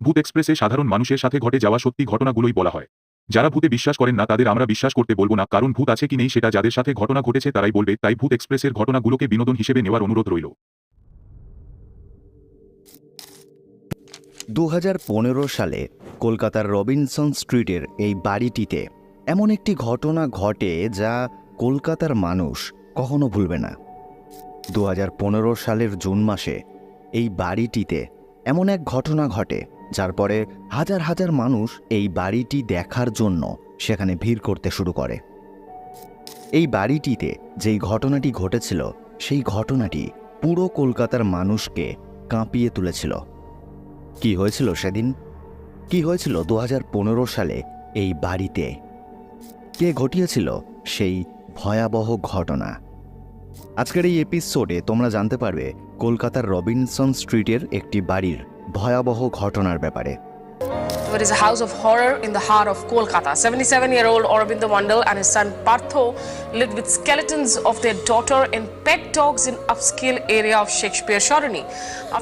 ভূত এক্সপ্রেসে সাধারণ মানুষের সাথে ঘটে যাওয়া সত্যি ঘটনাগুলোই বলা হয়। যারা ভূতে বিশ্বাস করেন না, তাদের আমরা বিশ্বাস করতে বলব না, কারণ ভূত আছে কি নেই সেটা যাদের সাথে ঘটনা ঘটেছে তারাই বলবে, তাই ভূত এক্সপ্রেসের ঘটনাগুলোকে বিনোদন হিসেবে নেওয়ার অনুরোধ রইল। দু হাজার পনেরো সালে কলকাতার রবিনসন স্ট্রিটের এই বাড়িটিতে এমন একটি ঘটনা ঘটে যা কলকাতার মানুষ কখনো ভুলবে না। দু হাজার পনেরো সালের জুন মাসে এই বাড়িটিতে এমন এক ঘটনা ঘটে যার পরে হাজার হাজার মানুষ এই বাড়িটি দেখার জন্য সেখানে ভিড় করতে শুরু করে। এই বাড়িটিতে যেই ঘটনাটি ঘটেছিল, সেই ঘটনাটি পুরো কলকাতার মানুষকে কাঁপিয়ে তুলেছিল। কি হয়েছিল সেদিন? কি হয়েছিল দু হাজার পনেরো সালে এই বাড়িতে? কে ঘটিয়েছিল সেই ভয়াবহ ঘটনা? আজকের এই এপিসোডে তোমরা জানতে পারবে কলকাতার রবিনসন স্ট্রিটের একটি বাড়ির ভয়াবহ ঘটনার ব্যাপারে There is a house of horror in the heart of Kolkata. 77 year old Aurobindo Mandal and his son Partho lived with skeletons of their daughter and pet dogs in upscale area of Shakespeare Sharoni.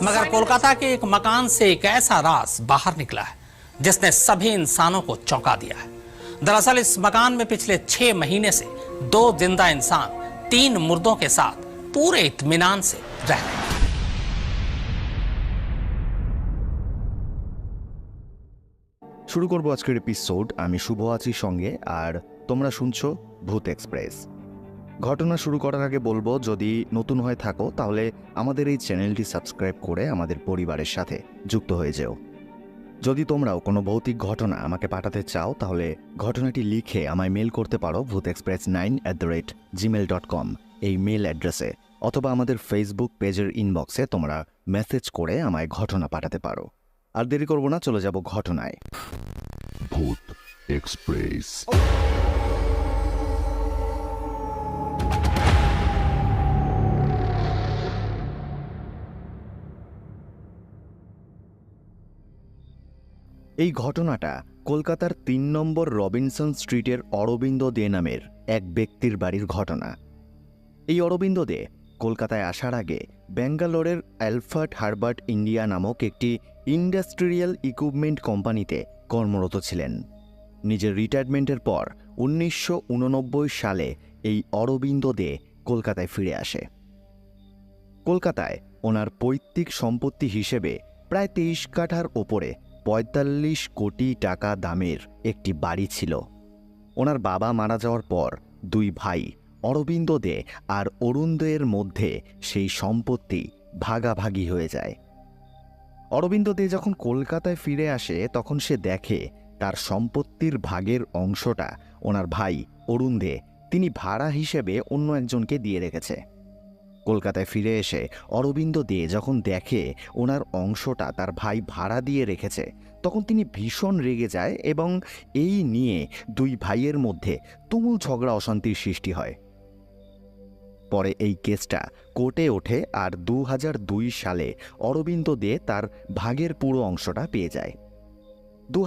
मगर कोलकाता के एक मकान से एक ऐसा राज बाहर निकला है जिसने सभी इंसानों को चौंका दिया है दरअसल इस मकान में पिछले छह महीने से दो जिंदा इंसान तीन मुर्दों के साथ पूरे इत्मीनान से रह रहे हैं শুরু করব আজকের এপিসোড আমি শুভ আছি সঙ্গে, আর তোমরা শুনছো ভূত এক্সপ্রেস। ঘটনা শুরু করার আগে বলব, যদি নতুন হয়ে থাকো, তাহলে আমাদের এই চ্যানেলটি সাবস্ক্রাইব করে আমাদের পরিবারের সাথে যুক্ত হয়ে যেও। যদি তোমরাও কোনো ভৌতিক ঘটনা আমাকে পাঠাতে চাও, তাহলে ঘটনাটি লিখে আমায় মেল করতে পারো, ভূত express nine at the rate Gmail dot com এই মেল অ্যাড্রেসে অথবা আমাদের ফেসবুক পেজের ইনবক্সে তোমরা মেসেজ করে আমায় ঘটনা পাঠাতে পারো। আর দেরি করব না চলে যাব ঘটনায়। ভূত এক্সপ্রেস। এই ঘটনাটা কলকাতার তিন নম্বর রবিনসন স্ট্রিটের অরবিন্দ দে নামের এক ব্যক্তির বাড়ির ঘটনা। এই অরবিন্দ দে কলকাতায় আসার আগে ব্যাঙ্গালোরের অ্যালফার্ট হারবার্ট ইন্ডিয়া নামক একটি ইন্ডাস্ট্রিয়াল ইকুইপমেন্ট কোম্পানিতে কর্মরত ছিলেন। নিজের রিটায়ারমেন্টের পর উনিশশো উননব্বই সালে এই অরবিন্দ দে কলকাতায় ফিরে আসে। কলকাতায় ওনার পৈতৃক সম্পত্তি হিসেবে প্রায় তেইশ কাঠার ওপরে পঁয়তাল্লিশ কোটি টাকা দামের একটি বাড়ি ছিল। ওনার বাবা মারা যাওয়ার পর দুই ভাই, অরবিন্দ দে আর অরুণ দেয়ের মধ্যে সেই সম্পত্তি ভাগাভাগি হয়ে যায়। অরবিন্দ দে যখন কলকাতায় ফিরে আসে, তখন সে দেখে তার সম্পত্তির ভাগের অংশটা ওনার ভাই অরুণ দে। তিনি ভাড়া হিসেবে অন্য একজনকে দিয়ে রেখেছে। কলকাতায় ফিরে এসে অরবিন্দ দে যখন দেখে ওনার অংশটা তার ভাই ভাড়া দিয়ে রেখেছে, তখন তিনি ভীষণ রেগে যায় এবং এই নিয়ে দুই ভাইয়ের মধ্যে তুমুল ঝগড়া, অশান্তির সৃষ্টি হয়। পরে এই কেসটা কোর্টে ওঠে আর দু সালে অরবিন্দ দে তার ভাগের পুরো অংশটা পেয়ে যায়। দু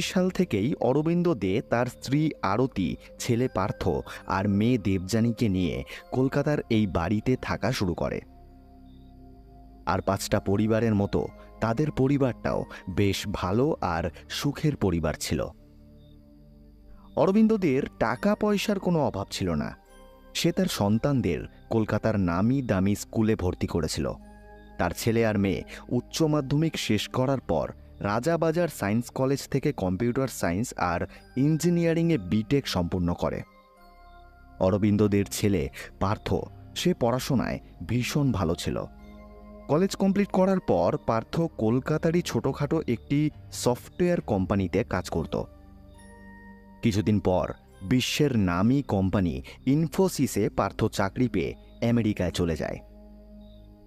সাল থেকেই অরবিন্দ দে তার স্ত্রী আরতি, ছেলে পার্থ আর মেয়ে দেবযানীকে নিয়ে কলকাতার এই বাড়িতে থাকা শুরু করে। আর পাঁচটা পরিবারের মতো তাদের পরিবারটাও বেশ ভালো আর সুখের পরিবার ছিল। অরবিন্দদের টাকা পয়সার কোনো অভাব ছিল না। সে তার সন্তানদের কলকাতার নামি দামি স্কুলে ভর্তি করেছিল। তার ছেলে আর মেয়ে উচ্চ মাধ্যমিক শেষ করার পর রাজাবাজার সায়েন্স কলেজ থেকে কম্পিউটার সায়েন্স আর ইঞ্জিনিয়ারিংয়ে বিটেক সম্পূর্ণ করে। অরবিন্দদের ছেলে পার্থ, সে পড়াশোনায় ভীষণ ভালো ছিল। কলেজ কমপ্লিট করার পর পার্থ কলকাতারই ছোটোখাটো একটি সফটওয়্যার কোম্পানিতে কাজ করত। কিছুদিন পর বিশ্বের নামী কোম্পানি ইনফোসিসে পার্থ চাকরি পেয়ে আমেরিকায় চলে যায়।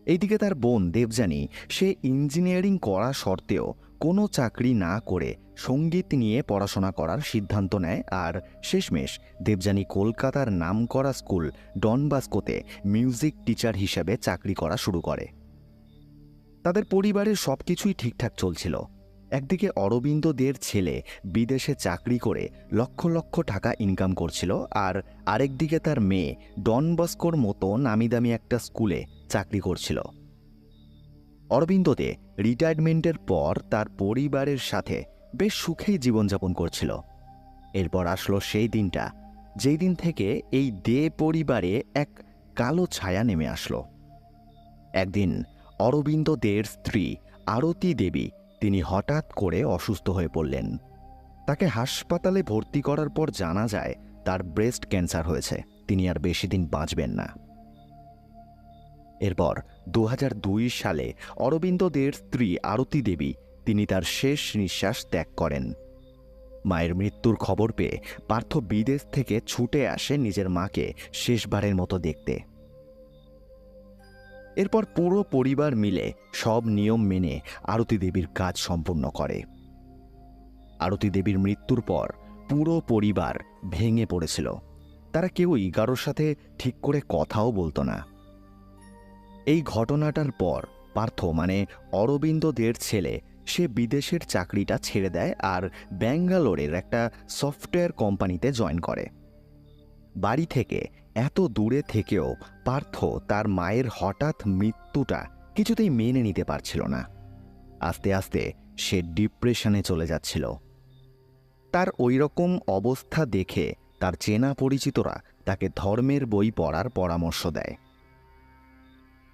এইদিকে তার বোন দেবযানী, সে ইঞ্জিনিয়ারিং করা সত্ত্বেও কোনো চাকরি না করে সংগীত নিয়ে পড়াশোনা করার সিদ্ধান্ত নেয় আর শেষমেশ দেবযানী কলকাতার নামকরা স্কুল ডনবাস্কোতে মিউজিক টিচার হিসেবে চাকরি করা শুরু করে। তাদের পরিবারের সব কিছুই ঠিকঠাক চলছিল। একদিকে অরবিন্দ দের ছেলে বিদেশে চাকরি করে লক্ষ লক্ষ টাকা ইনকাম করছিল আর আরেকদিকে তার মেয়ে ডন বস্কোর মতো নামি দামি একটা স্কুলে চাকরি করছিল। অরবিন্দ দে রিটায়ারমেন্টের পর তার পরিবারের সাথে বেশ সুখেই জীবনযাপন করছিল। এরপর আসলো সেই দিনটা, যেই দিন থেকে এই দে পরিবারে এক কালো ছায়া নেমে আসলো। একদিন অরবিন্দ দের স্ত্রী আরতি দেবী তিনি হঠাৎ করে অসুস্থ হয়ে পড়লেন। তাকে হাসপাতালে ভর্তি করার পর জানা যায়, তার ব্রেস্ট ক্যান্সার হয়েছে। তিনি আর বেশি দিন বাঁচবেন না। এরপর দু দুই সালে অরবিন্দদের স্ত্রী আরতি দেবী তিনি তার শেষ নিঃশ্বাস ত্যাগ করেন। মায়ের মৃত্যুর খবর পেয়ে পার্থ বিদেশ থেকে ছুটে আসে নিজের মাকে শেষবারের মতো দেখতে। এরপর পুরো পরিবার মিলে সব নিয়ম মেনে আরতি দেবীর কাজ সম্পূর্ণ করে। আরতি দেবীর মৃত্যুর পর পুরো পরিবার ভেঙে পড়েছিল। তারা কেউই কারোর সাথে ঠিক করে কথাও বলতো না। এই ঘটনাটার পর পার্থ মানে অরবিন্দদের ছেলে, সে বিদেশের চাকরিটা ছেড়ে দেয় আর ব্যাঙ্গালোরের একটা সফটওয়্যার কোম্পানিতে জয়েন করে। বাড়ি থেকে এত দূরে থেকেও পার্থ তার মায়ের হঠাৎ মৃত্যুটা কিছুতেই মেনে নিতে পারছিল না। আস্তে আস্তে সে ডিপ্রেশনে চলে যাচ্ছিল। তার ওই রকম অবস্থা দেখে তার চেনা পরিচিতরা তাকে ধর্মের বই পড়ার পরামর্শ দেয়।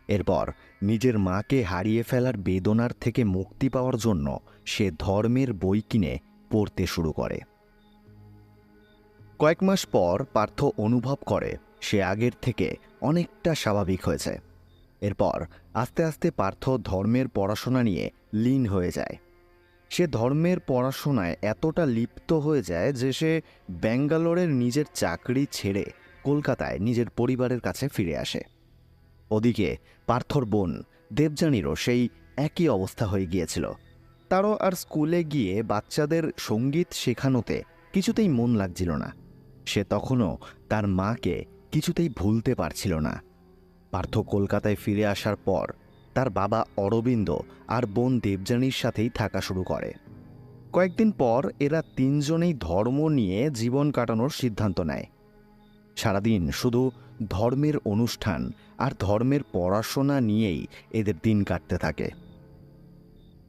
এরপর নিজের মাকে হারিয়ে ফেলার বেদনার থেকে মুক্তি পাওয়ার জন্য সে ধর্মের বই কিনে পড়তে শুরু করে। কয়েক মাস পর পার্থ অনুভব করে সে আগের থেকে অনেকটা স্বাভাবিক হয়েছে। এরপর আস্তে আস্তে পার্থ ধর্মের পড়াশোনা নিয়ে লীন হয়ে যায়। সে ধর্মের পড়াশোনায় এতটা লিপ্ত হয়ে যায় যে সে ব্যাঙ্গালোরের নিজের চাকরি ছেড়ে কলকাতায় নিজের পরিবারের কাছে ফিরে আসে। ওদিকে পার্থর বোন দেবযানীরও সেই একই অবস্থা হয়ে গিয়েছিল। তারও আর স্কুলে গিয়ে বাচ্চাদের সংগীত শেখানোতে কিছুতেই মন লাগছিল না। সে তখনও তার মাকে কিছুতেই ভুলতে পারছিল না। পার্থ কলকাতায় ফিরে আসার পর তার বাবা অরবিন্দ আর বোন দেবযানীর সাথেই থাকা শুরু করে। কয়েকদিন পর এরা তিনজনেই ধর্ম নিয়ে জীবন কাটানোর সিদ্ধান্ত নেয়। সারাদিন শুধু ধর্মের অনুষ্ঠান আর ধর্মের পড়াশোনা নিয়েই এদের দিন কাটতে থাকে।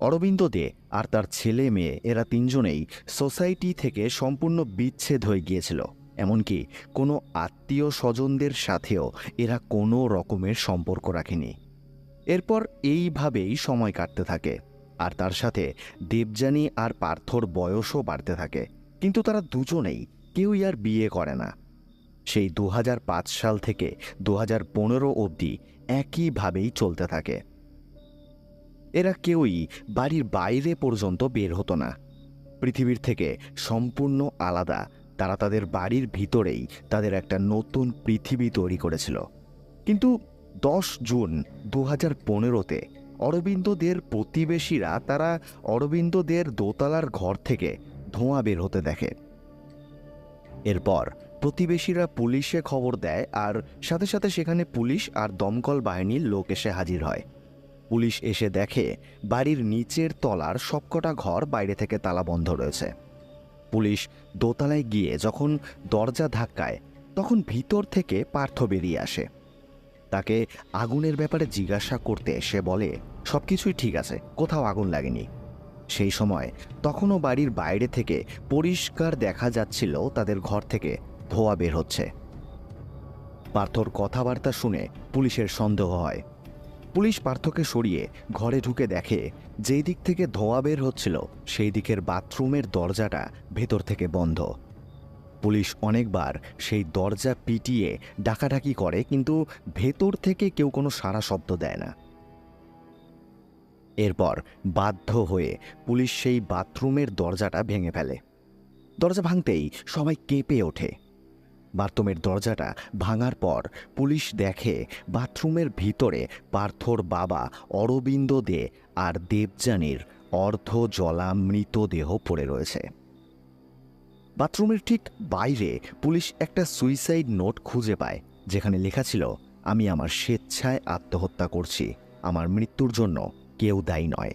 অরবিন্দ দে আর তার ছেলে মেয়ে এরা তিনজনেই সোসাইটি থেকে সম্পূর্ণ বিচ্ছেদ হয়ে গিয়েছিল। এমনকি কোনো আত্মীয় স্বজনদের সাথেও এরা কোনো রকমের সম্পর্ক রাখেনি। এরপর এইভাবেই সময় কাটতে থাকে, আর তার সাথে দেবযানী আর পার্থর বয়সও বাড়তে থাকে, কিন্তু তারা দুজনেই কেউই আর বিয়ে করে না। সেই দু হাজার পাঁচ সাল থেকে দু হাজার পনেরো অবধি একইভাবেই চলতে থাকে। এরা কেউই বাড়ির বাইরে পর্যন্ত বের হতো না। পৃথিবীর থেকে সম্পূর্ণ আলাদা তারা তাদের বাড়ির ভিতরেই তাদের একটা নতুন পৃথিবী তৈরি করেছিল। কিন্তু দশ জুন দু হাজার পনেরোতে অরবিন্দদের প্রতিবেশীরা তারা অরবিন্দদের দোতলার ঘর থেকে ধোঁয়া বের হতে দেখে। এরপর প্রতিবেশীরা পুলিশে খবর দেয় আর সাথে সাথে সেখানে পুলিশ আর দমকল বাহিনীর লোক এসে হাজির হয়। পুলিশ এসে দেখে বাড়ির নিচের তলার সবকটা ঘর বাইরে থেকে তালা বন্ধ রয়েছে। পুলিশ দোতলায় গিয়ে যখন দরজা ধাক্কায়, তখন ভিতর থেকে পার্থ বেরিয়ে আসে। তাকে আগুনের ব্যাপারে জিজ্ঞাসা করতে সে বলে সব কিছুই ঠিক আছে, কোথাও আগুন লাগেনি। সেই সময় তখনও বাড়ির বাইরে থেকে পরিষ্কার দেখা যাচ্ছিল তাদের ঘর থেকে ধোয়া বের হচ্ছে। পার্থর কথাবার্তা শুনে পুলিশের সন্দেহ হয়। পুলিশ পার্থকে সরিয়ে ঘরে ঢুকে দেখে যেই দিক থেকে ধোঁয়া বের হচ্ছিল, সেই দিকের বাথরুমের দরজাটা ভেতর থেকে বন্ধ। পুলিশ অনেকবার সেই দরজা পিটিয়ে ডাকাডাকি করে, কিন্তু ভেতর থেকে কেউ কোনো সারা শব্দ দেয় না। এরপর বাধ্য হয়ে পুলিশ সেই বাথরুমের দরজাটা ভেঙে ফেলে। দরজা ভাঙতেই সবাই কেঁপে ওঠে। বাথরুমের দরজাটা ভাঙার পর পুলিশ দেখে বাথরুমের ভিতরে পার্থর বাবা, অরবিন্দ দে আর দেবযানীর অর্ধ জলা মৃতদেহ পড়ে রয়েছে। বাথরুমের ঠিক বাইরে পুলিশ একটা সুইসাইড নোট খুঁজে পায়, যেখানে লেখা ছিল, আমি আমার স্বেচ্ছায় আত্মহত্যা করছি, আমার মৃত্যুর জন্য কেউ দায়ী নয়।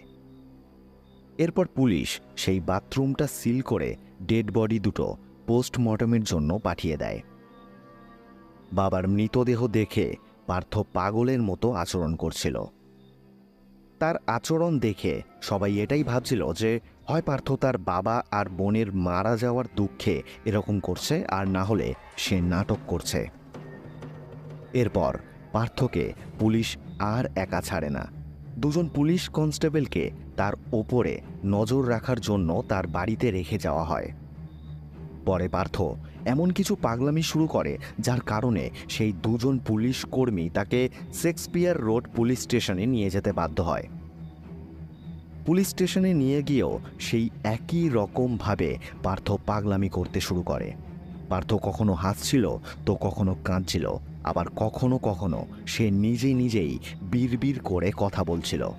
এরপর পুলিশ সেই বাথরুমটা সিল করে ডেড বডি দুটো পোস্টমর্টমের জন্য পাঠিয়ে দেয়। বাবার মৃতদেহ দেখে পার্থ পাগলের মতো আচরণ করছিল। তার আচরণ দেখে সবাই এটাই ভাবছিল যে, হয় পার্থ তার বাবা আর বোনের মারা যাওয়ার দুঃখে এরকম করছে আর না হলে সে নাটক করছে। এরপর পার্থকে পুলিশ আর একা ছাড়ে না। দুজন পুলিশ কনস্টেবলকে তার ওপরে নজর রাখার জন্য তার বাড়িতে রেখে যাওয়া হয়। পরে পার্থ। এমন কিছু পাগলামি শুরু করে, যার কারণে সেই দুজন পুলিশ কর্মী তাকে শেক্সপিয়ার রোড পুলিশ স্টেশনে নিয়ে যেতে বাধ্য হয়। পুলিশ স্টেশনে নিয়ে গিয়েও সেই একই রকমভাবে পার্থ পাগলামি করতে শুরু করে। পার্থ কখনো হাসছিল, তো কখনো কাঁদছিল। আবার কখনো কখনো সে নিজে নিজেই বিড়বিড় করে কথা বলছিল।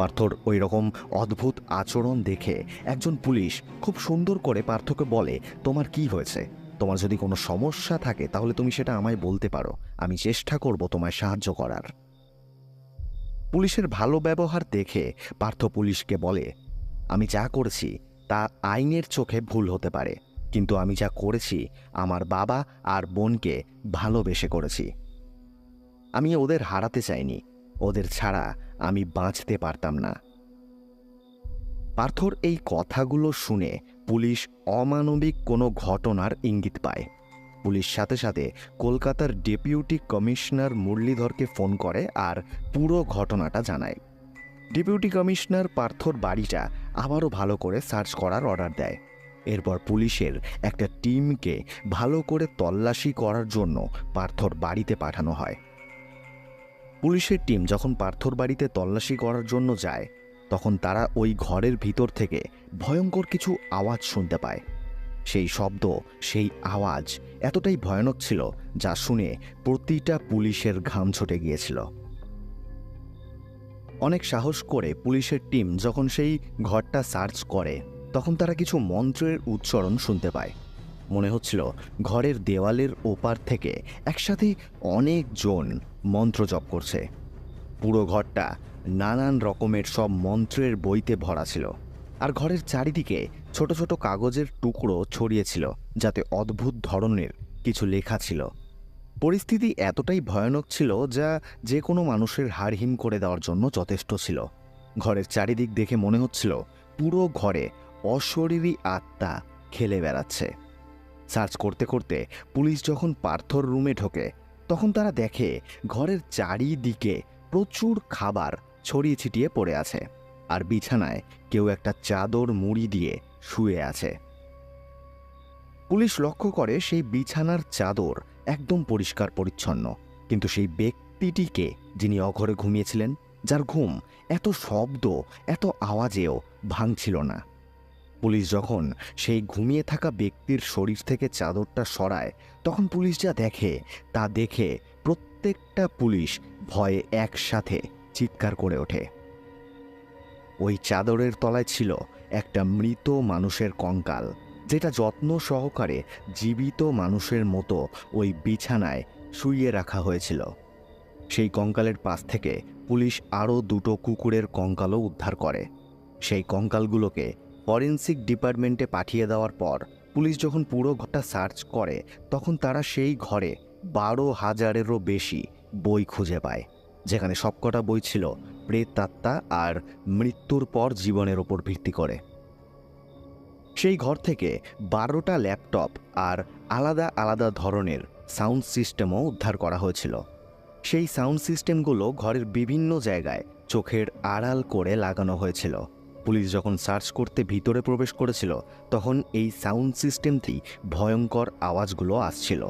পার্থর ওই রকম অদ্ভুত আচরণ দেখে একজন পুলিশ খুব সুন্দর করে পার্থকে বলে, তোমার কি হয়েছে? তোমার যদি কোনো সমস্যা থাকে তাহলে তুমি সেটা আমায় বলতে পারো। আমি চেষ্টা করব তোমায় সাহায্য করার। পুলিশের ভালো ব্যবহার দেখে পার্থ পুলিশকে বলে, আমি যা করেছি তা আইনের চোখে ভুল হতে পারে, কিন্তু আমি যা করেছি আমার বাবা আর বোনকে ভালোবেসে করেছি। আমি ওদের হারাতে চাইনি। ওদের ছাড়া আমি বাঁচতে পারতাম না। পার্থর এই কথাগুলো শুনে পুলিশ অমানবিক কোনো ঘটনার ইঙ্গিত পায়। পুলিশ সাথে সাথে কলকাতার ডেপুটি কমিশনার মুরলীধরকে ফোন করে আর পুরো ঘটনাটা জানায়। ডেপুটি কমিশনার পার্থর বাড়িটা আবারও ভালো করে সার্চ করার অর্ডার দেয়। এরপর পুলিশের একটা টিমকে ভালো করে তল্লাশি করার জন্য পার্থর বাড়িতে পাঠানো হয়। পুলিশের টিম যখন পার্থর বাড়িতে তল্লাশি করার জন্য যায়, তখন তারা ওই ঘরের ভিতর থেকে ভয়ঙ্কর কিছু আওয়াজ শুনতে পায়। সেই শব্দ, সেই আওয়াজ এতটাই ভয়ানক ছিল যা শুনে প্রতিটা পুলিশের ঘাম ছুটে গিয়েছিল। অনেক সাহস করে পুলিশের টিম যখন সেই ঘরটা সার্চ করে, তখন তারা কিছু মন্ত্রের উচ্চারণ শুনতে পায়। মনে হচ্ছিল ঘরের দেওয়ালের ওপার থেকে একসাথে অনেকজন মন্ত্র জপ করছে। পুরো ঘরটা নানান রকমের সব মন্ত্রের বইতে ভরা ছিল। আর ঘরের চারিদিকে ছোট ছোট কাগজের টুকরো ছড়িয়েছিল যাতে অদ্ভুত ধরনের কিছু লেখা ছিল। পরিস্থিতি এতটাই ভয়ানক ছিল যা যে কোনো মানুষের হাড় হিম করে দেওয়ার জন্য যথেষ্ট ছিল। ঘরের চারিদিক দেখে মনে হচ্ছিল পুরো ঘরে অশরীরী আত্মা খেলে বেড়াচ্ছে। সার্চ করতে করতে পুলিশ যখন পার্থর রুমে ঢোকে তখন তারা দেখে ঘরের চারিদিকে প্রচুর খাবার ছড়িয়ে ছিটিয়ে পড়ে আছে আর বিছানায় কেউ একটা চাদর মুড়ি দিয়ে শুয়ে আছে। পুলিশ লক্ষ্য করে সেই বিছানার চাদর একদম পরিষ্কার পরিচ্ছন্ন, কিন্তু সেই ব্যক্তিটিকে যিনি অঘরে ঘুমিয়েছিলেন, যার ঘুম এত শব্দ, এত আওয়াজেও ভাঙছিল না। পুলিশ যখন সেই ঘুমিয়ে থাকা ব্যক্তির শরীর থেকে চাদরটা সরায়, তখন পুলিশ যা দেখে তা দেখে প্রত্যেকটা পুলিশ ভয়ে একসাথে চিৎকার করে ওঠে। ওই চাদরের তলায় ছিল একটা মৃত মানুষের কঙ্কাল, যেটা যত্ন সহকারে জীবিত মানুষের মতো ওই বিছানায় শুইয়ে রাখা হয়েছিল। সেই কঙ্কালের পাশ থেকে পুলিশ আরও দুটো কুকুরের কঙ্কালও উদ্ধার করে। সেই কঙ্কালগুলোকে ফরেন্সিক ডিপার্টমেন্টে পাঠিয়ে দেওয়ার পর পুলিশ যখন পুরো ঘরটা সার্চ করে, তখন তারা সেই ঘরে বারো হাজারেরও বেশি বই খুঁজে পায়, যেখানে সবকটা বই ছিল প্রেতাত্মা আর মৃত্যুর পর জীবনের ওপর ভিত্তি করে। সেই ঘর থেকে বারোটা ল্যাপটপ আর আলাদা আলাদা ধরনের সাউন্ড সিস্টেমও উদ্ধার করা হয়েছিল। সেই সাউন্ড সিস্টেমগুলো ঘরের বিভিন্ন জায়গায় চোখের আড়াল করে লাগানো হয়েছিল। পুলিশ যখন সার্চ করতে ভিতরে প্রবেশ করেছিল, তখন এই সাউন্ড সিস্টেমটি ভয়ঙ্কর আওয়াজগুলো আসছিল।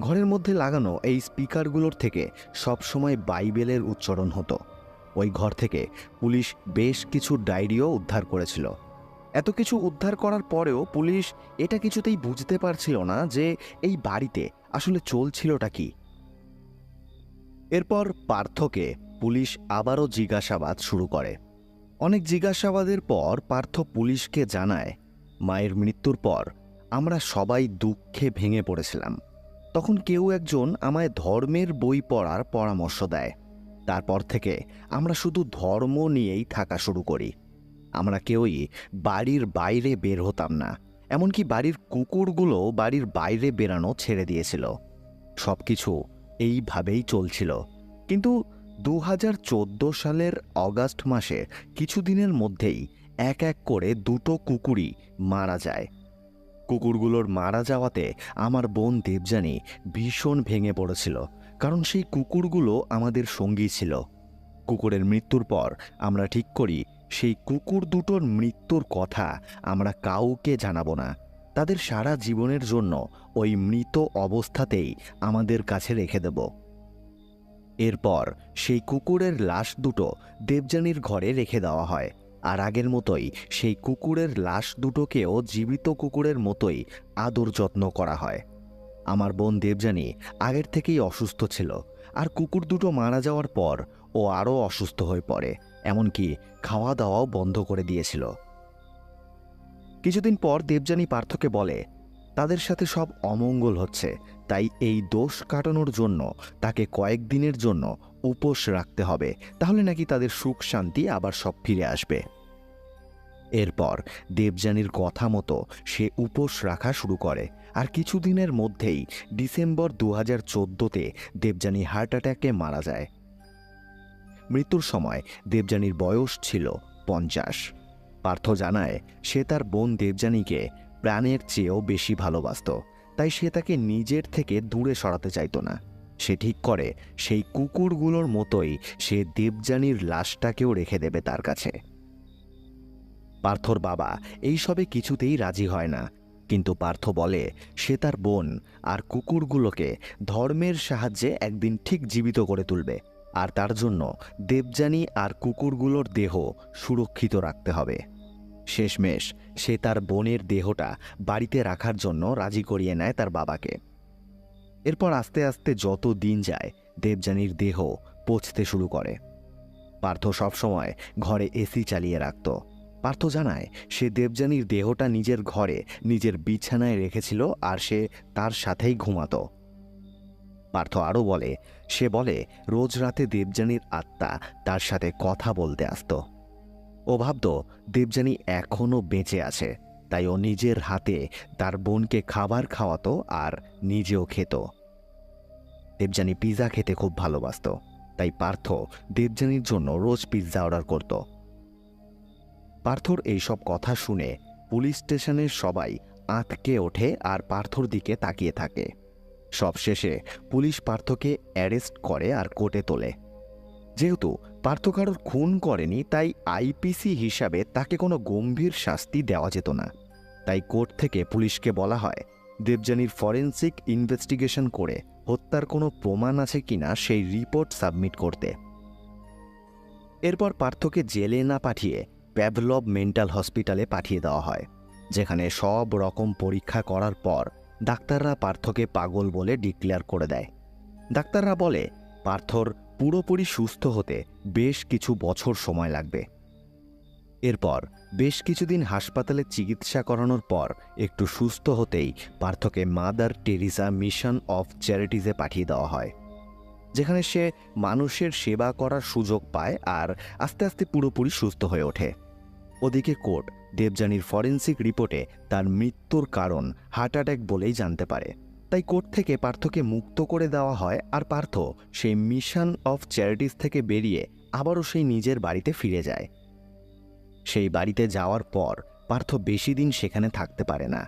ঘরের মধ্যে লাগানো এই স্পিকারগুলোর থেকে সবসময় বাইবেলের উচ্চারণ হতো। ওই ঘর থেকে পুলিশ বেশ কিছু ডায়েরিও উদ্ধার করেছিল। এত কিছু উদ্ধার করার পরেও পুলিশ এটা কিছুতেই বুঝতে পারছিল না যে এই বাড়িতে আসলে চলছিলটা কি। এরপর পার্থকে পুলিশ আবারও জিজ্ঞাসাবাদ শুরু করে। অনেক জিজ্ঞাসাবাদের পর পার্থ পুলিশকে জানায়, মায়ের মৃত্যুর পর আমরা সবাই দুঃখে ভেঙে পড়েছিলাম। তখন কেউ একজন আমায় ধর্মের বই পড়ার পরামর্শ দেয়। তারপর থেকে আমরা শুধু ধর্ম নিয়েই থাকা শুরু করি। আমরা কেউই বাড়ির বাইরে বের হতাম না, এমনকি বাড়ির কুকুরগুলো বাড়ির বাইরে বেরানো ছেড়ে দিয়েছিল। সব কিছু এইভাবেই চলছিল। কিন্তু দু হাজার চোদ্দ সালের অগাস্ট মাসে কিছুদিনের মধ্যেই এক এক করে দুটো কুকুরই মারা যায়। কুকুরগুলোর মারা যাওয়াতে আমার বোন দেবযানী ভীষণ ভেঙে পড়েছিল, কারণ সেই কুকুরগুলো আমাদের সঙ্গী ছিল। কুকুরের মৃত্যুর পর আমরা ঠিক করি, সেই কুকুর দুটোর মৃত্যুর কথা আমরা কাউকে জানাব না। তাদের সারা জীবনের জন্য ওই মৃত অবস্থাতেই আমাদের কাছে রেখে দেব। এরপর সেই কুকুরের লাশ দুটো দেবযানীর ঘরে রেখে দেওয়া হয়। আর আগের মতোই সেই কুকুরের লাশ দুটোকেও জীবিত কুকুরের মতোই আদর যত্ন করা হয়। আমার বোন দেবযানী আগের থেকেই অসুস্থ ছিল, আর কুকুর দুটো মারা যাওয়ার পর ও আরও অসুস্থ হয়ে পড়ে, এমনকি খাওয়া দাওয়াও বন্ধ করে দিয়েছিল। কিছুদিন পর দেবযানী পার্থকে বলে তাদের সাথে সব অমঙ্গল হচ্ছে, তাই এই দোষ কাটানোর জন্য, তাকে কয়েকদিনের জন্য উপোস রাখতে হবে, তাহলে নাকি তাদের সুখ শান্তি আবার সব ফিরে আসবে। এরপর দেবযানীর কথা মতো সে উপোস রাখা শুরু করে, আর কিছুদিনের মধ্যেই ডিসেম্বর দু হাজার চোদ্দোতে দেবযানী হার্ট অ্যাটাকে মারা যায়। মৃত্যুর সময় দেবযানীর বয়স ছিল পঞ্চাশ। পার্থ জানায়, সে তার বোন দেবযানীকে প্রাণের চেয়েও বেশি ভালোবাসত, তাই সে তাকে নিজের থেকে দূরে সরাতে চাইতো না। সে ঠিক করে, সেই কুকুরগুলোর মতোই সে দেবযানীর লাশটাকেও রেখে দেবে তার কাছে। পার্থর বাবা এইসবে কিছুতেই রাজি হয় না। কিন্তু পার্থ বলে, সে তার বোন আর কুকুরগুলোকে ধর্মের সাহায্যে একদিন ঠিক জীবিত করে তুলবে। আর তার জন্য দেবযানী আর কুকুরগুলোর দেহ সুরক্ষিত রাখতে হবে। শেষমেশ সে তার বোনের দেহটা বাড়িতে রাখার জন্য রাজি করিয়ে নেয় তার বাবাকে। এরপর আস্তে আস্তে যত দিন যায়, দেবযানীর দেহ পচতে শুরু করে। পার্থ সবসময় ঘরে এসি চালিয়ে রাখত। পার্থ জানায়, সে দেবযানীর দেহটা নিজের ঘরে, নিজের বিছানায় রেখেছিল আর সে তার সাথেই ঘুমাতো। পার্থ আরও বলে, সে বলে, রোজ রাতে দেবযানীর আত্মা তার সাথে কথা বলতে আসতো। ও ভাবত দেবযানী এখনও বেঁচে আছে। তাই ও নিজের হাতে তার বোনকে খাবার খাওয়াতো আর নিজেও খেত। দেবযানী পিৎজা খেতে খুব ভালোবাসত। তাই পার্থ দেবযানীর জন্য রোজ পিৎজা অর্ডার করত। পার্থর এইসব কথা শুনে পুলিশ স্টেশনের সবাই আঁতকে ওঠে আর পার্থর দিকে তাকিয়ে থাকে। সবশেষে পুলিশ পার্থকে অ্যারেস্ট করে আর কোর্টে তোলে। যেহেতু পার্থ কারোর খুন করেনি, তাই আইপিসি হিসাবে তাকে কোনো গম্ভীর শাস্তি দেওয়া যেত না। তাই কোর্ট থেকে পুলিশকে বলা হয়, দেবযানীর ফরেন্সিক ইনভেস্টিগেশন করে হত্যার কোনো প্রমাণ আছে কিনা সেই রিপোর্ট সাবমিট করতে। এরপর পার্থকে জেলে না পাঠিয়ে প্যাভলভ মেন্টাল হসপিটালে পাঠিয়ে দেওয়া হয়, যেখানে সব রকম পরীক্ষা করার পর ডাক্তাররা পার্থকে পাগল বলে ডিক্লেয়ার করে দেয়। ডাক্তাররা বলে, পার্থর পুরোপুরি সুস্থ হতে বেশ কিছু বছর সময় লাগবে। এরপর বেশ কিছুদিন হাসপাতালে চিকিৎসা করানোর পর একটু সুস্থ হতেই পার্থকে মাদার টেরিসা মিশন অফ চ্যারিটিজে পাঠিয়ে দেওয়া হয়, যেখানে সে মানুষের সেবা করার সুযোগ পায় আর আস্তে আস্তে পুরোপুরি সুস্থ হয়ে ওঠে। ওদিকে কোর্ট দেবযানীর ফরেন্সিক রিপোর্টে তার মৃত্যুর কারণ হার্ট অ্যাটাক বলেই জানতে পারে। তাই কোর্ট থেকে পার্থকে মুক্ত করে দেওয়া হয় আর পার্থ সেই মিশন অফ চ্যারিটিস থেকে বেরিয়ে আবারও সেই নিজের বাড়িতে ফিরে যায়। সেই বাড়িতে যাওয়ার পর পার্থ বেশি দিন সেখানে থাকতে পারে না।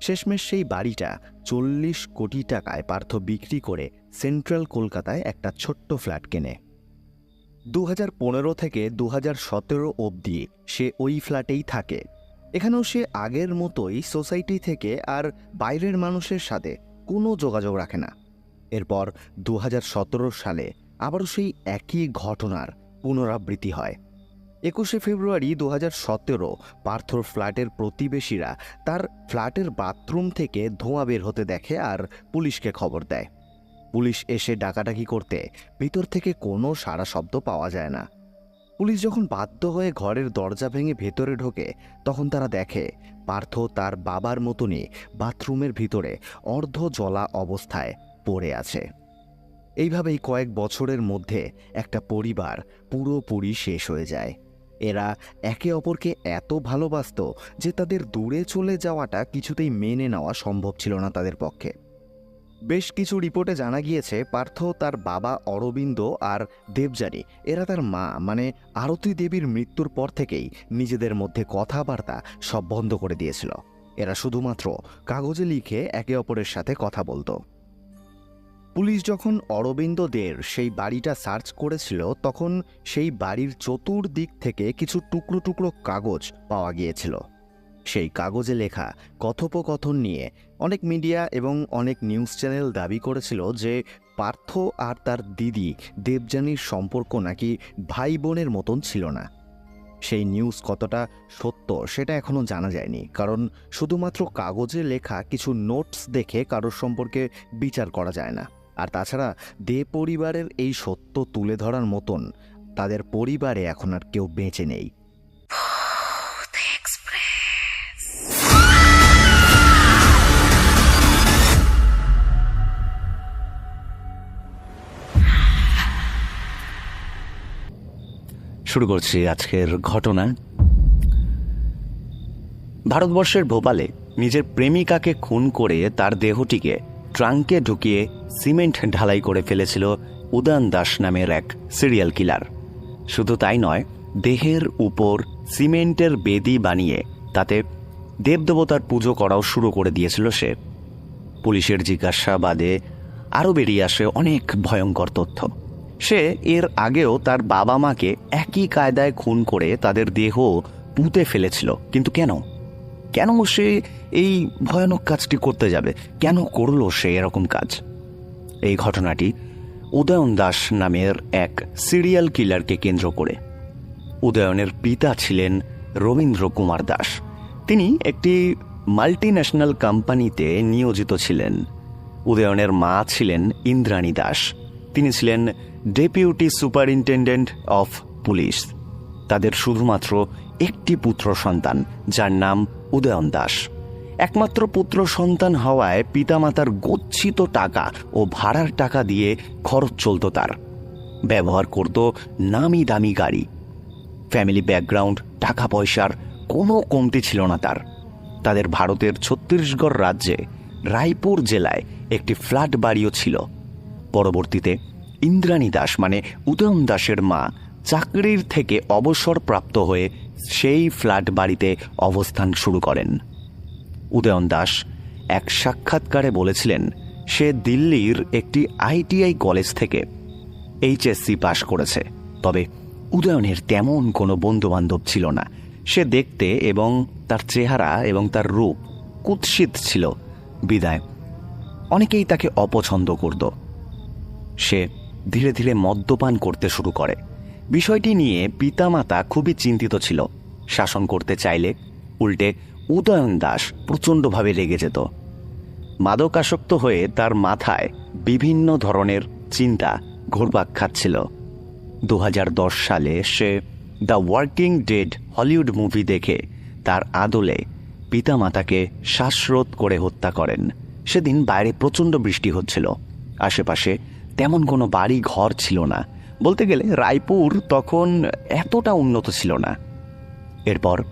শেষমেশ সেই বাড়িটা চল্লিশ কোটি টাকায় পার্থ বিক্রি করে সেন্ট্রাল কলকাতায় একটা ছোট্ট ফ্ল্যাট কেনে। দু পনেরো থেকে দু সতেরো অবধি সে ওই ফ্ল্যাটেই থাকে। এখানেও সে আগের মতোই সোসাইটি থেকে আর বাইরের মানুষের সাথে কোনো যোগাযোগ রাখে না। এরপর দু হাজার সতেরো সালে আবারও সেই একই ঘটনার পুনরাবৃত্তি হয়। একুশে ফেব্রুয়ারি দু হাজার সতেরো পার্থর ফ্ল্যাটের প্রতিবেশীরা তার ফ্ল্যাটের বাথরুম থেকে ধোঁয়া বের হতে দেখে আর পুলিশকে খবর দেয়। পুলিশ এসে ডাকাডাকি করতে ভিতর থেকে কোনো সারা শব্দ পাওয়া যায় না। পুলিশ যখন বাধ্য হয়ে ঘরের দরজা ভেঙে ভেতরে ঢোকে, তখন তারা দেখে পার্থ তার বাবার মতনই বাথরুমের ভিতরে অর্ধ জলা অবস্থায় পড়ে আছে। এইভাবেই কয়েক বছরের মধ্যে একটা পরিবার পুরোপুরি শেষ হয়ে যায়। এরা একে অপরকে এত ভালোবাসত যে তাদের দূরে চলে যাওয়াটা কিছুতেই মেনে নেওয়া সম্ভব ছিল না তাদের পক্ষে। বেশ কিছু রিপোর্টে জানা গিয়েছে পার্থ, তার বাবা অরবিন্দ আর দেবযানী। এরা তার মা মানে আরতি দেবীর মৃত্যুর পর থেকেই নিজেদের মধ্যে কথাবার্তা সব বন্ধ করে দিয়েছিল। এরা শুধুমাত্র কাগজে লিখে একে অপরের সাথে কথা বলতো। পুলিশ যখন অরবিন্দ দের সেই বাড়িটা সার্চ করেছিল, তখন সেই বাড়ির চতুর্দিক থেকে কিছু টুকরো টুকরো কাগজ পাওয়া গিয়েছিল। সেই কাগজে লেখা কথোপকথন নিয়ে অনেক মিডিয়া এবং অনেক নিউজ চ্যানেল দাবি করেছিল যে পার্থ আর তার দিদি দেবযানীর সম্পর্ক নাকি ভাই বোনের মতন ছিল না। সেই নিউজ কতটা সত্য সেটা এখনও জানা যায়নি, কারণ শুধুমাত্র কাগজে লেখা কিছু নোটস দেখে কারোর সম্পর্কে বিচার করা যায় না। আর তাছাড়া দে পরিবারের এই সত্য তুলে ধরার মতন তাদের পরিবারে এখন আর কেউ বেঁচে নেই। শুরু করছি আজকের ঘটনা। ভারতবর্ষের ভোপালে নিজের প্রেমিকাকে খুন করে তার দেহটিকে ট্রাঙ্কে ঢুকিয়ে সিমেন্ট ঢালাই করে ফেলেছিল উদান দাস নামের এক সিরিয়াল কিলার। শুধু তাই নয়, দেহের উপর সিমেন্টের বেদি বানিয়ে তাতে দেবদেবতার পুজো করাও শুরু করে দিয়েছিল সে। পুলিশের জিজ্ঞাসাবাদে আরও বেরিয়ে আসে অনেক ভয়ঙ্কর তথ্য। সে এর আগেও তার বাবা মাকে একই কায়দায় খুন করে তাদের দেহ পুঁতে ফেলেছিল। কিন্তু কেন? কেন সে এই ভয়ানক কাজটি করতে যাবে? কেন করল সে এরকম কাজ? এই ঘটনাটি উদয়ন দাস নামের এক সিরিয়াল কিলারকে কেন্দ্র করে। উদয়নের পিতা ছিলেন রবীন্দ্র কুমার দাস। তিনি একটি মাল্টি ন্যাশনাল কোম্পানিতে নিয়োজিত ছিলেন। উদয়নের মা ছিলেন ইন্দ্রাণী দাস। তিনি ছিলেন ডেপুটি সুপারিনটেন্ডেন্ট অফ পুলিশ। তাদের শুধুমাত্র একটি পুত্র সন্তান, যার নাম উদয়ন দাস। একমাত্র পুত্র সন্তান হওয়ায় পিতামাতার গচ্ছিত টাকা ও ভাড়ার টাকা দিয়ে খরচ চলত তার। ব্যবহার করত নামি দামি গাড়ি। ফ্যামিলি ব্যাকগ্রাউন্ড, টাকা পয়সার কোনো কমতি ছিল না তার। তাদের ভারতের ছত্তিশগড় রাজ্যে রায়পুর জেলায় একটি ফ্ল্যাট বাড়িও ছিল। পরবর্তীতে ইন্দ্রাণী দাস মানে উদয়ন দাসের মা, চাকরির থেকে অবসরপ্রাপ্ত হয়ে সেই ফ্ল্যাট বাড়িতে অবস্থান শুরু করেন। উদয়ন দাস এক সাক্ষাৎকারে বলেছিলেন, সে দিল্লির একটি আইটিআই কলেজ থেকে এইচএসসি পাশ করেছে। তবে উদয়নের তেমন কোনো বন্ধুবান্ধব ছিল না। সে দেখতে এবং তার চেহারা এবং তার রূপ কুৎসিত ছিল। বিদায়, অনেকেই তাকে অপছন্দ করত। সে ধীরে ধীরে মদ্যপান করতে শুরু করে। বিষয়টি নিয়ে পিতামাতা খুবই চিন্তিত ছিল। শাসন করতে চাইলে উল্টে উদয়ন দাস প্রচণ্ডভাবে রেগে যেত। মাদকাসক্ত হয়ে তার মাথায় বিভিন্ন ধরনের চিন্তা ঘুরপাক খাচ্ছিল। দু হাজার দশ সালে সে দ্য ওয়ার্কিং ডেড হলিউড মুভি দেখে তার আদলে পিতামাতাকে শ্বাসরোধ করে হত্যা করেন। সেদিন বাইরে প্রচণ্ড বৃষ্টি হচ্ছিল। আশেপাশে তেমন কোনো বাড়ি ঘর ছিল না। বলতে গেলে রায়পুর তখন এতটা উন্নত ছিল না। এরপর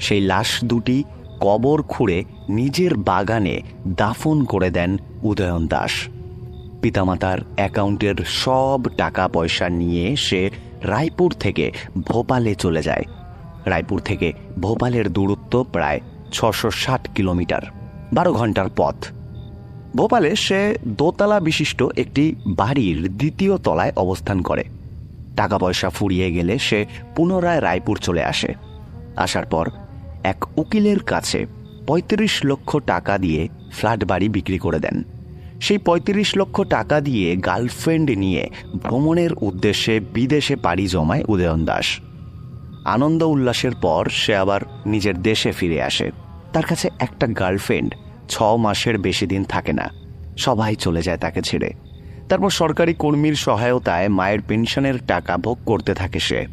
সেই লাশ দুটি কবর খুঁড়ে নিজের বাগানে দাফন করে দেন উদয়ন দাস। পিতামাতার অ্যাকাউন্টের সব টাকা পয়সা নিয়ে সে রায়পুর থেকে ভোপালে চলে যায়। রায়পুর থেকে ভোপালের দূরত্ব প্রায় ছশো ষাট কিলোমিটার, বারো ঘণ্টার পথ। ভোপালে সে দোতলা বিশিষ্ট একটি বাড়ির দ্বিতীয় তলায় অবস্থান করে। টাকা পয়সা ফুরিয়ে গেলে সে পুনরায় রায়পুর চলে আসে। আসার পর এক উকিলের কাছে পঁয়ত্রিশ লক্ষ টাকা দিয়ে ফ্ল্যাট বাড়ি বিক্রি করে দেন। সেই পঁয়ত্রিশ লক্ষ টাকা দিয়ে গার্লফ্রেন্ড নিয়ে ভ্রমণের উদ্দেশ্যে বিদেশে পাড়ি জমায় উদয়ন দাস। আনন্দ উল্লাসের পর সে আবার নিজের দেশে ফিরে আসে। তার কাছে একটা গার্লফ্রেন্ড ছ মাসের বেশি দিন থাকে না। সবাই চলে যায় তাকে ছেড়ে। তারপর সরকারি কর্মীর সহায়তায় মায়ের পেনশনের টাকা ভোগ করতে থাকে সে।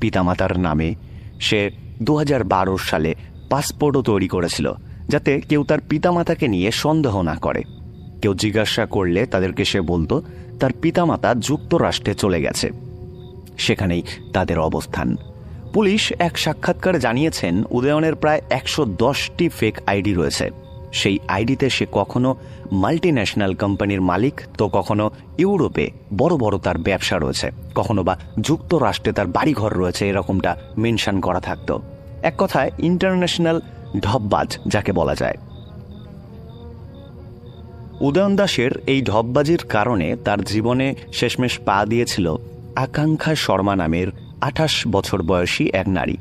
পিতামাতার নামে সে দু হাজার বারো সালে পাসপোর্টও তৈরি করেছিল, যাতে কেউ তার পিতামাতাকে নিয়ে সন্দেহ না করে। কেউ জিজ্ঞাসা করলে তাদেরকে সে বলতো, তার পিতামাতা যুক্তরাষ্ট্রে চলে গেছে। সেখানেই তাদের অবস্থান। পুলিশ এক সাক্ষাৎকারে জানিয়েছেন, উদয়নের প্রায় একশো দশটি ফেক আইডি রয়েছে। সেই আইডিতে সে কখনো মাল্টি ন্যাশনাল কোম্পানির মালিক, তো কখনো ইউরোপে বড় বড় তার ব্যবসা রয়েছে। কখনো বা যুক্তরাষ্ট্রে তার বাড়িঘর রয়েছে, এরকমটা মেনশন করা থাকতো। এক কথায় ইন্টারন্যাশনাল ঢপবাজ যাকে বলা যায়। উদয়ন দাসের এই ঢপবাজির কারণে তার জীবনে শেষমেশ পা দিয়েছিল আকাঙ্ক্ষা শর্মা নামের আঠাশ বছর বয়সী এক নারী।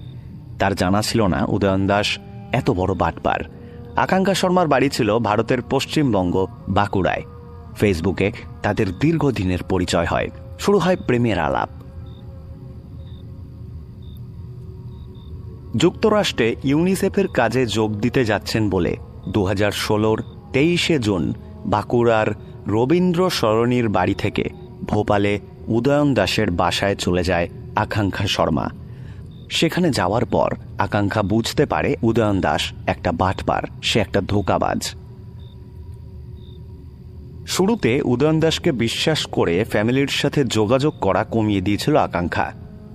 তার জানা ছিল না উদয়ন দাস এত বড় বাটপার। আকাঙ্ক্ষা শর্মার বাড়ি ছিল ভারতের পশ্চিমবঙ্গ বাঁকুড়ায়। ফেসবুকে তাদের দীর্ঘদিনের পরিচয় হয়। শুরু হয় প্রেমের আলাপ। যুক্তরাষ্ট্রে ইউনিসেফের কাজে যোগ দিতে যাচ্ছেন বলে দু হাজার ষোলোর তেইশে জুন বাঁকুড়ার রবীন্দ্র সরণির বাড়ি থেকে ভোপালে উদয়ন দাসের বাসায় চলে যায় আকাঙ্ক্ষা শর্মা। সেখানে যাওয়ার পর আকাঙ্ক্ষা বুঝতে পারে উদয়ন দাস একটা বাটপার, সে একটা ধোকাবাজ। শুরুতে উদয়ন দাসকে বিশ্বাস করে ফ্যামিলির সাথে যোগাযোগ করা কমিয়ে দিয়েছিল আকাঙ্ক্ষা।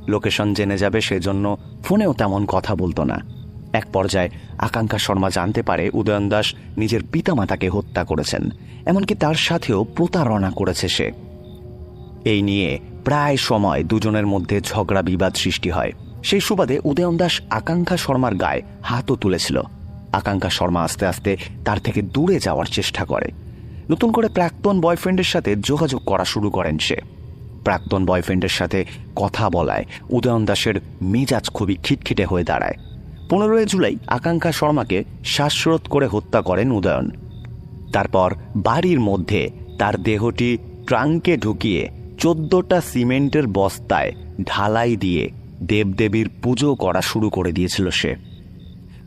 লোকেশন জেনে যাবে সেজন্য ফোনেও তেমন কথা বলতো না। এক পর্যায়ে আকাঙ্ক্ষা শর্মা জানতে পারে উদয়ন দাস নিজের পিতামাতাকে হত্যা করেছেন, এমনকি তার সাথেও প্রতারণা করেছে সে। এই নিয়ে প্রায় সময় দুজনের মধ্যে ঝগড়া বিবাদ সৃষ্টি হয়। সেই সুবাদে উদয়ন দাস আকাঙ্ক্ষা শর্মার গায়ে হাতও তুলেছিল। আকাঙ্ক্ষা শর্মা আস্তে আস্তে তার থেকে দূরে যাওয়ার চেষ্টা করে। নতুন করে প্রাক্তন বয়ফ্রেন্ডের সাথে যোগাযোগ করা শুরু করেন সে। প্রাক্তন বয়ফ্রেন্ডের সাথে কথা বলায় উদয়ন দাসের মেজাজ খুবই খিটখিটে হয়ে দাঁড়ায়। পনেরোই জুলাই আকাঙ্ক্ষা শর্মাকে শ্বাসরোধ করে হত্যা করেন উদয়ন। তারপর বাড়ির মধ্যে তার দেহটি ট্রাঙ্কে ঢুকিয়ে চোদ্দটা সিমেন্টের বস্তায় ঢালাই দিয়ে দেবদেবীর পুজো করা শুরু করে দিয়েছিল সে।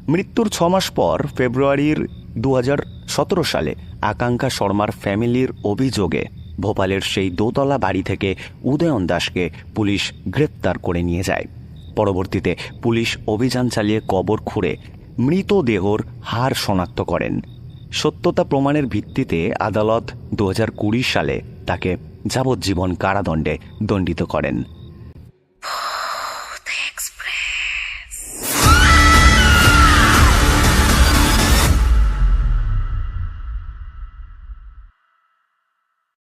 মৃত্যুর ছমাস পর ফেব্রুয়ারির দু হাজার সতেরো সালে আকাঙ্ক্ষা শর্মার ফ্যামিলির অভিযোগে ভোপালের সেই দোতলা বাড়ি থেকে উদয়ন দাসকে পুলিশ গ্রেপ্তার করে নিয়ে যায়। পরবর্তীতে পুলিশ অভিযান চালিয়ে কবর খুঁড়ে মৃতদেহর হার শনাক্ত করেন। সত্যতা প্রমাণের ভিত্তিতে আদালত দু হাজার কুড়ি সালে তাকে যাবজ্জীবন কারাদণ্ডে দণ্ডিত করেন।